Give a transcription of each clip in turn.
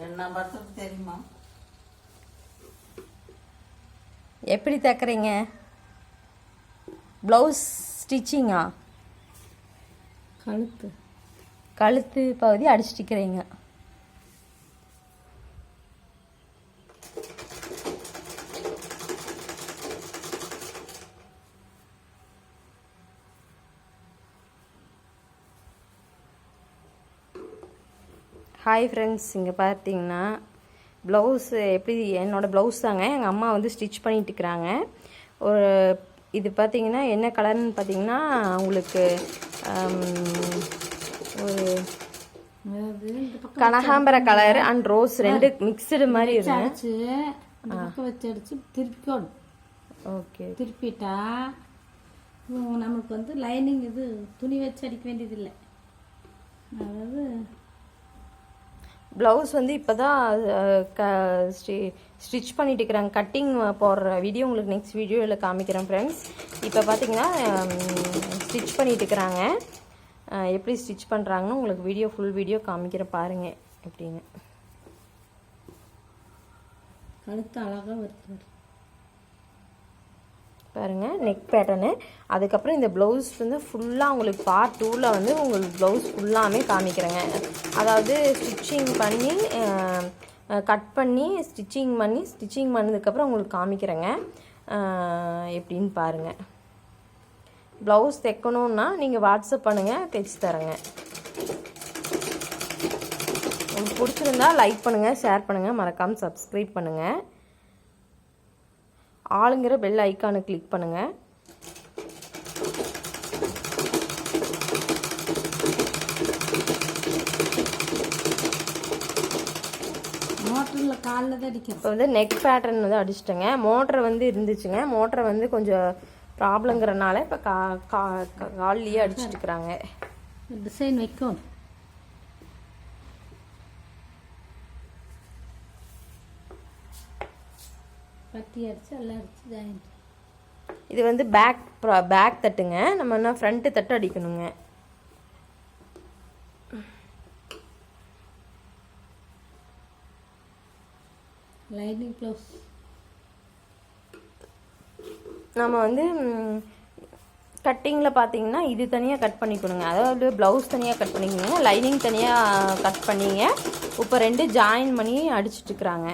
ரெண்டாம் படத்துக்கு தெரியுமா? எப்படி தைக்கிறீங்க? ப்ளவுஸ் ஸ்டிச்சிங்கா கழுத்து. கழுத்து பகுதி அடிச்சிட்டிக்கிறீங்க ஹாய் ஃப்ரெண்ட்ஸ் இங்கே பார்த்தீங்கன்னா ப்ளவுஸ் எப்படி என்னோடய ப்ளவுஸ் தாங்க. எங்கள் அம்மா வந்து ஸ்டிச் பண்ணிட்டு இருக்கிறாங்க. ஒரு இது பார்த்தீங்கன்னா என்ன கலர்னு பார்த்தீங்கன்னா உங்களுக்கு ஒரு கனகாம்பர கலர் அண்ட் ரோஸ் ரெண்டு மிக்சடு மாதிரி பக்கம் வச்சு அடிச்சு திருப்பிக்கணும். ஓகே. திருப்பிட்டா நமக்கு வந்து லைனிங் இது துணி வச்சு அடிக்க வேண்டியதில்லை. அதாவது ப்ளவுஸ் வந்து இப்போ தான் ஸ்டி ஸ்டிச் பண்ணிட்டு இருக்கிறாங்க. கட்டிங் போடுற வீடியோ உங்களுக்கு நெக்ஸ்ட் வீடியோவில் காமிக்கிறேன் ஃப்ரெண்ட்ஸ் இப்போ பார்த்தீங்கன்னா ஸ்டிச் பண்ணிட்டு இருக்கிறாங்க. எப்படி ஸ்டிச் பண்ணுறாங்கன்னு உங்களுக்கு வீடியோ ஃபுல் வீடியோ காமிக்கிறேன் பாருங்கள் எப்படின்னு. கழுத்து அழகாக வருது பாருங்கள் நெக் பேட்டர்னு அதுக்கப்புறம் இந்த ப்ளவுஸ் வந்து ஃபுல்லாக உங்களுக்கு பார்ட் டூவில் வந்து உங்களுக்கு ப்ளவுஸ் ஃபுல்லாமே காமிக்கிறேங்க. அதாவது ஸ்டிச்சிங் பண்ணி கட் பண்ணி ஸ்டிச்சிங் பண்ணி ஸ்டிச்சிங் பண்ணதுக்கப்புறம் உங்களுக்கு காமிக்கிறேங்க. எப்படின்னு பாருங்கள் ப்ளவுஸ் தைக்கணுன்னா நீங்கள் வாட்ஸ்அப் பண்ணுங்கள் தைச்சி தரேங்க. உங்களுக்கு பிடிச்சிருந்தா லைக் பண்ணுங்கள் ஷேர் பண்ணுங்கள் மறக்காமல் சப்ஸ்கிரைப் பண்ணுங்கள் ஆளுங்கிற பெல் ஐக்கானை கிளிக் பண்ணுங்கள் இப்போ வந்து நெக் பேட்டர்ன் வந்து அடிச்சிட்டேங்க. மோட்டர் வந்து இருந்துச்சுங்க. மோட்டரை வந்து கொஞ்சம் ப்ராப்ளங்கிறனால இப்போ கா கா கால்லையே அடிச்சிட்டு இருக்கிறாங்க. டிசைன் வைக்கணும். பட்டி அடிச்சு எல்லாம் அடிச்சு ஜாயின் இது வந்து பேக் பேக் தட்டுங்க. நம்ம என்ன ஃப்ரண்ட்டு தட்டு அடிக்கணுங்க. லைனிங் ப்ளவுஸ் நம்ம வந்து கட்டிங்கில் பார்த்தீங்கன்னா இது தனியாக கட் பண்ணிக்கணுங்க. அதாவது ப்ளவுஸ் தனியாக கட் பண்ணிக்கணுங்க. லைனிங் தனியாக கட் பண்ணிங்க. இப்போ ரெண்டு ஜாயின் பண்ணி அடிச்சிட்டு இருக்கிறாங்க.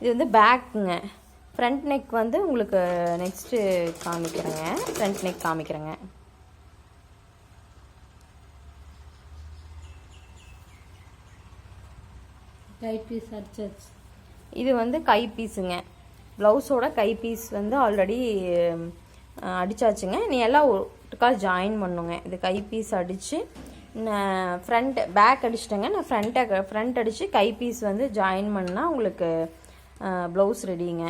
இது வந்து பேக்குங்க ஃப்ரண்ட் நெக் வந்து உங்களுக்கு நெக்ஸ்ட்டு காமிக்கிறேங்க. ஃப்ரண்ட் நெக் காமிக்கிறேங்க. டைட் பீஸ் அடிச்சாச்சு. இது வந்து கை பீஸுங்க ப்ளவுஸோட கை பீஸ் வந்து ஆல்ரெடி அடிச்சாச்சுங்க. நீ எல்லாம் ஒட்டுக்கா ஜாயின் பண்ணுங்க. இது கை பீஸ் அடித்து ஃப்ரண்ட் பேக் அடிச்சிட்டேங்க. நான் ஃப்ரண்ட்டை ஃப்ரண்ட் அடித்து கை பீஸ் வந்து ஜாயின் பண்ணால் உங்களுக்கு ப்ளவுஸ் ரெடிங்க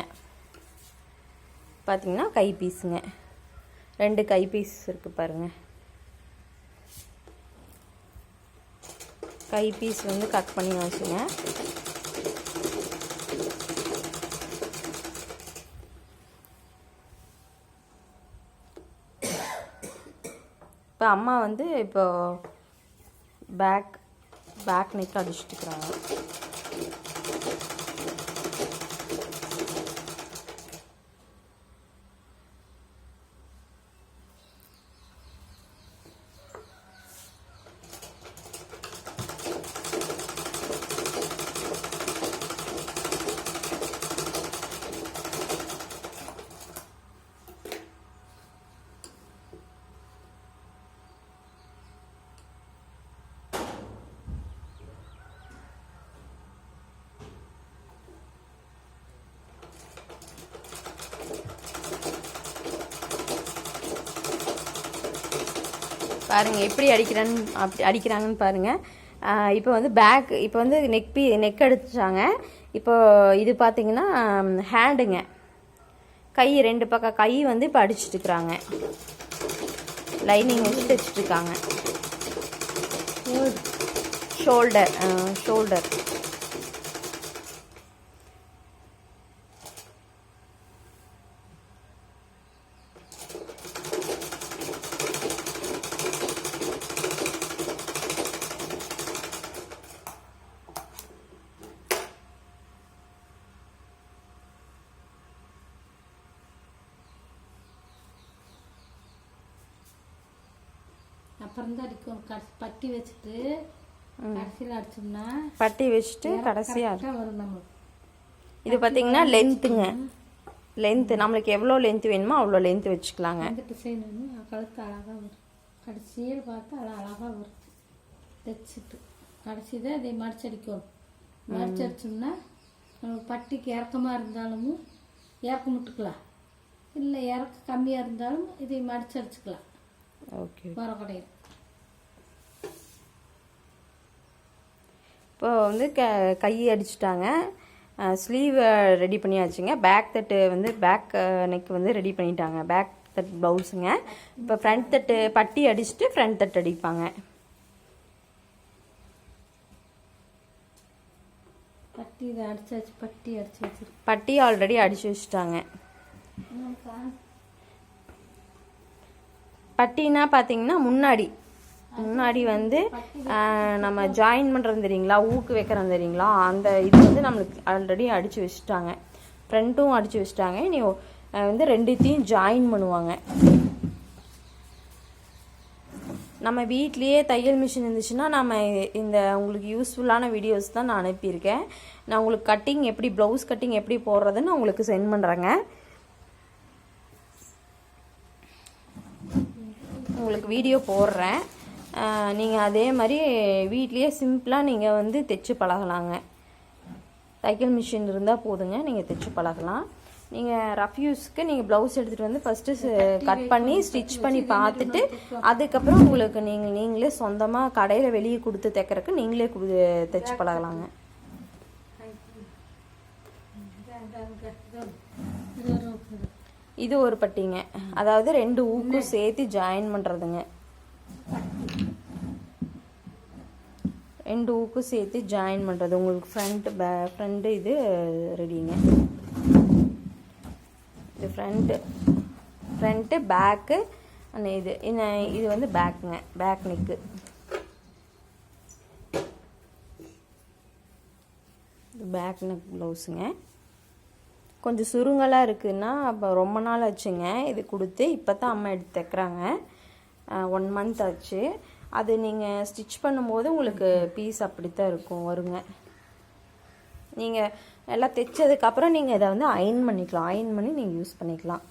பார்த்தீங்கன்னா கை பீஸுங்க. ரெண்டு கை பீஸ் இருக்குது பாருங்கள் கை பீஸ் வந்து கட் பண்ணி வச்சுங்க இப்போ அம்மா வந்து இப்போ பேக் பேக் நெக் அடிச்சுட்டுக்கிறாங்க பாருங்கள் எப்படி அடிக்கிறான்னு அப்படி அடிக்கிறாங்கன்னு பாருங்கள் இப்போ வந்து பேக் இப்போ வந்து நெக் பீ நெக் அடிச்சாங்க இப்போ இது பார்த்தீங்கன்னா ஹேண்டுங்க கை ரெண்டு பக்கம் கை வந்து இப்போ அடிச்சுட்டுருக்குறாங்க லைனிங் வச்சு தைச்சிட்ருக்காங்க ஷோல்டர் ஷோல்டர் அப்புறம் தான் அடிக்கணும் கடைசி பட்டி வச்சுட்டு கடைசியில் அடிச்சோம்னா பட்டி வச்சுட்டு கடைசியாக வரும் நம்மளுக்கு இது பார்த்தீங்கன்னா லென்த்துங்க லென்த்து நம்மளுக்கு எவ்வளோ லென்த் வேணுமோ அவ்வளோ லென்த் வச்சுக்கலாங்க. எந்த டிசைன் வேணும் கழுத்து அழகாக வரும். கடைசியில் பார்த்தா அது அழகாக வரும். தைச்சிட்டு கடைசி தான் இதை மடிச்சடிக்கணும் மடிச்சடிச்சோம்னா நமக்கு பட்டிக்கு இறக்கமாக இருந்தாலும் இறக்க முட்டுக்கலாம். இல்லை இறக்க கம்மியாக இருந்தாலும் இதை மடிச்சடிச்சுக்கலாம் ஓகே. மரக்கடையில். இப்போ வந்து க கை அடிச்சிட்டாங்க. Sleeve ready பண்ணியாச்சுங்க. பேக் தட்டு வந்து பேக் நெக் வந்து ரெடி பண்ணிட்டாங்க. பேக் தட் ப்ளவுஸுங்க இப்போ ஃப்ரண்ட் தட்டு பட்டி அடிச்சுட்டு ஃப்ரண்ட் தட்டு அடிப்பாங்க. பட்டி அடிச்சாச்சு பட்டி அடிச்சு வச்சிருக்கு பட்டி ஆல்ரெடி அடிச்சு வச்சுட்டாங்க. பட்டினா பார்த்தீங்கன்னா முன்னாடி. முன்னாடி வந்து நம்ம ஜாயின் பண்ணுறது தெரியுங்களா? ஊக்கு வைக்கிறது தெரியுங்களா? அந்த இது வந்து நம்மளுக்கு ஆல்ரெடி அடித்து வச்சுட்டாங்க. ஃப்ரண்ட்டும் அடித்து வச்சுட்டாங்க. நீ வந்து ரெண்டுத்தையும் ஜாயின் பண்ணுவாங்க. நம்ம வீட்லேயே தையல் மிஷின் இருந்துச்சுன்னா நம்ம இந்த உங்களுக்கு யூஸ்ஃபுல்லான வீடியோஸ் தான் நான் அனுப்பியிருக்கேன். நான் உங்களுக்கு கட்டிங் எப்படி ப்ளவுஸ் கட்டிங் எப்படி போடுறதுன்னு உங்களுக்கு சென்ட் பண்ணுறேங்க உங்களுக்கு வீடியோ போடுறேன். நீங்கள் அதே மாதிரி வீட்லேயே சிம்பிளாக நீங்கள் வந்து தைச்சு பழகலாங்க. தைக்கல் மிஷின் இருந்தால் போதுங்க நீங்கள் தைச்சு பழகலாம். நீங்கள் ரஃப் யூஸ்க்கு நீங்கள் ப்ளவுஸ் எடுத்துகிட்டு வந்து ஃபஸ்ட்டு கட் பண்ணி ஸ்டிச் பண்ணி பார்த்துட்டு அதுக்கப்புறம் உங்களுக்கு நீங்கள் நீங்களே சொந்தமாக கடையில் வெளியே கொடுத்து தைக்கிறதுக்கு நீங்களே கொடு தைச்சு பழகலாங்க. இது ஒரு இது ஒரு பட்டிங்க. அதாவது ரெண்டு ஊக்கும் சேர்த்து ஜாயின் பண்ணுறதுங்க ரெண்டு ஊக்கும் சேர்த்து ஜாயின் பண்ணுறது உங்களுக்கு ஃப்ரண்ட் பே ஃப்ரண்ட்டு இது ரெடிங்க இது ஃப்ரண்ட்டு ஃப்ரண்ட்டு பேக்கு அந்த இது. என்ன இது வந்து பேக்குங்க பேக் நெக்கு இது பேக் நெக் ப்ளவுஸுங்க கொஞ்சம் சுருங்கலாக இருக்குதுன்னா அப்போ ரொம்ப நாள் ஆச்சுங்க. இது கொடுத்து இப்போ தான் அம்மா எடுத்து தைக்கிறாங்க. ஒன் மந்த் ஆச்சு. அது நீங்கள் ஸ்டிச் பண்ணும்போது உங்களுக்கு பீஸ் அப்படித்தான் இருக்கும் வருங்க. நீங்கள் எல்லாம் தைச்சதுக்கப்புறம் நீங்கள் இதை வந்து அயன் பண்ணிக்கலாம். அயன் பண்ணி நீங்கள் யூஸ் பண்ணிக்கலாம்.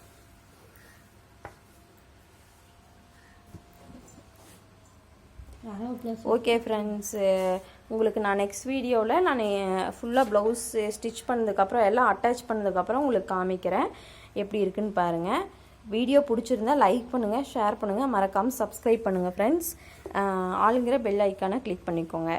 ஓகே ஃப்ரெண்ட்ஸ் உங்களுக்கு நான் நெக்ஸ்ட் வீடியோவில் நான் ஃபுல்லாக ப்ளவுஸ் ஸ்டிச் பண்ணதுக்கப்புறம் எல்லாம் அட்டாச் பண்ணதுக்கப்புறம் உங்களுக்கு காமிக்கிறேன். எப்படி இருக்குன்னு பாருங்கள் வீடியோ பிடிச்சிருந்தா லைக் பண்ணுங்கள் ஷேர் பண்ணுங்கள் மறக்காமல் சப்ஸ்கிரைப் பண்ணுங்கள் ஃப்ரெண்ட்ஸ் ஆளுங்கிற பெல் ஐக்கானை கிளிக் பண்ணிக்கோங்க.